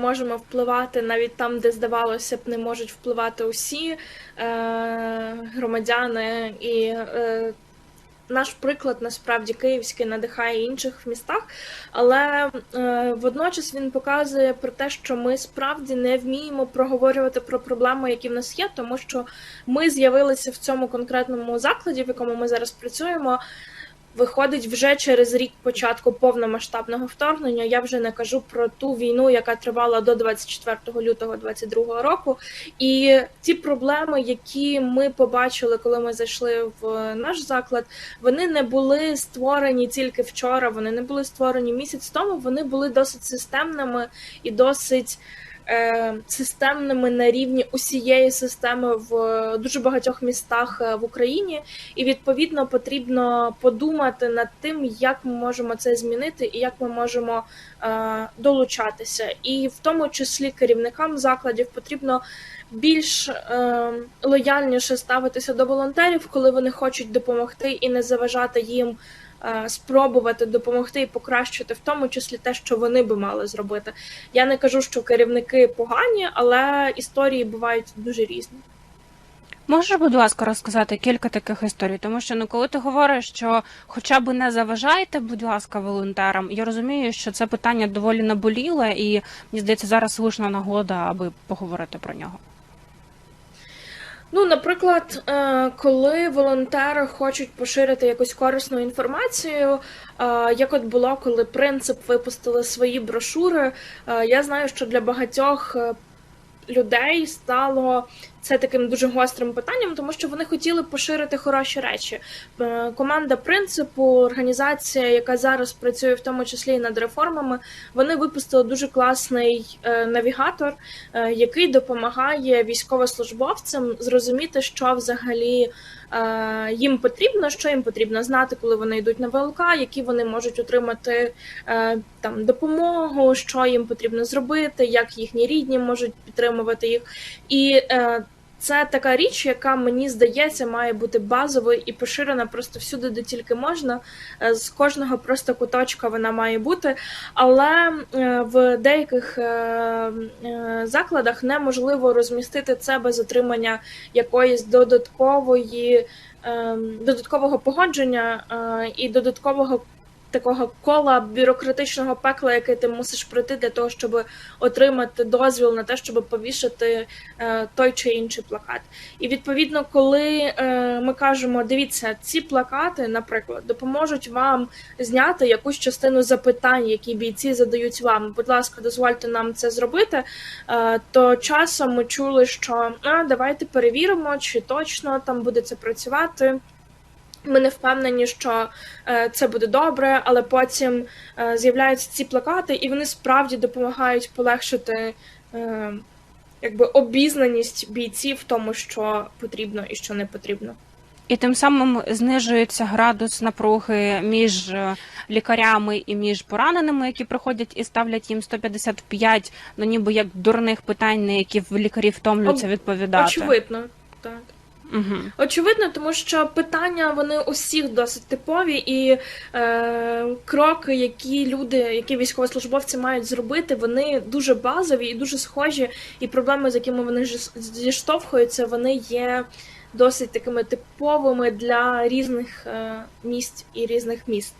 можемо впливати навіть там, де здавалося б, не можуть впливати усі е, громадяни. І е, наш приклад насправді київський надихає інших в містах, але е, водночас він показує про те, що ми справді не вміємо проговорювати про проблеми, які в нас є, тому що ми з'явилися в цьому конкретному закладі, в якому ми зараз працюємо. Виходить вже через рік початку повномасштабного вторгнення. Я вже не кажу про ту війну, яка тривала до 24 лютого 2022 року. І ті проблеми, які ми побачили, коли ми зайшли в наш заклад, вони не були створені тільки вчора. Вони не були створені місяць тому. Вони були досить системними і досить системними на рівні усієї системи в дуже багатьох містах е, в Україні, і відповідно потрібно подумати над тим, як ми можемо це змінити і як ми можемо е, долучатися. І в тому числі керівникам закладів потрібно більш е, лояльніше ставитися до волонтерів, коли вони хочуть допомогти і не заважати їм. Е, Спробувати допомогти і покращити, в тому числі те, що вони би мали зробити. Я не кажу, що керівники погані, але історії бувають дуже різні. Можеш, будь ласка, розказати кілька таких історій, тому що ну коли ти говориш, що хоча б не заважайте, будь ласка, волонтерам, я розумію, що це питання доволі наболіле, і мені здається, зараз слушна нагода, аби поговорити про нього. Ну, наприклад, е, коли волонтери хочуть поширити якусь корисну інформацію, е, як от було, коли принцип випустили свої брошури, е, я знаю, що для багатьох людей стало це таким дуже гострим питанням, тому що вони хотіли поширити хороші речі. Е, Команда принципу, організація, яка зараз працює в тому числі і над реформами, вони випустили дуже класний е, навігатор, е, який допомагає військовослужбовцям зрозуміти, що взагалі їм потрібно, що їм потрібно знати, коли вони йдуть на ВЛК, які вони можуть отримати там допомогу, що їм потрібно зробити, як їхні рідні можуть підтримувати їх. І це така річ, яка мені здається має бути базовою і поширена просто всюди, де тільки можна. Е, З кожного просто куточка вона має бути. Але е, в деяких е, закладах неможливо розмістити це без отримання якоїсь додаткової, е, додаткового погодження і додаткового. Такого кола бюрократичного пекла, яке ти мусиш пройти для того, щоб отримати дозвіл на те, щоб повішати е, той чи інший плакат. І відповідно, коли е, ми кажемо, дивіться, ці плакати, наприклад, допоможуть вам зняти якусь частину запитань, які бійці задають вам. Будь ласка, дозвольте нам це зробити. Е, то часом ми чули, що а, давайте перевіримо, чи точно там буде це працювати. Ми не впевнені, що е, це буде добре, але потім е, з'являються ці плакати, і вони справді допомагають полегшити е, якби обізнаність бійців в тому, що потрібно і що не потрібно. І тим самим знижується градус напруги між лікарями і між пораненими, які приходять і ставлять їм 155, ну ніби як дурних питань, на які в лікарі втомлюються відповідати. Очевидно, так. Угу. Очевидно, тому що питання вони усіх досить типові, і е, кроки, які люди, які військовослужбовці мають зробити, вони дуже базові і дуже схожі. І проблеми, з якими вони зіштовхуються, вони є досить такими типовими для різних е, місць і різних міст.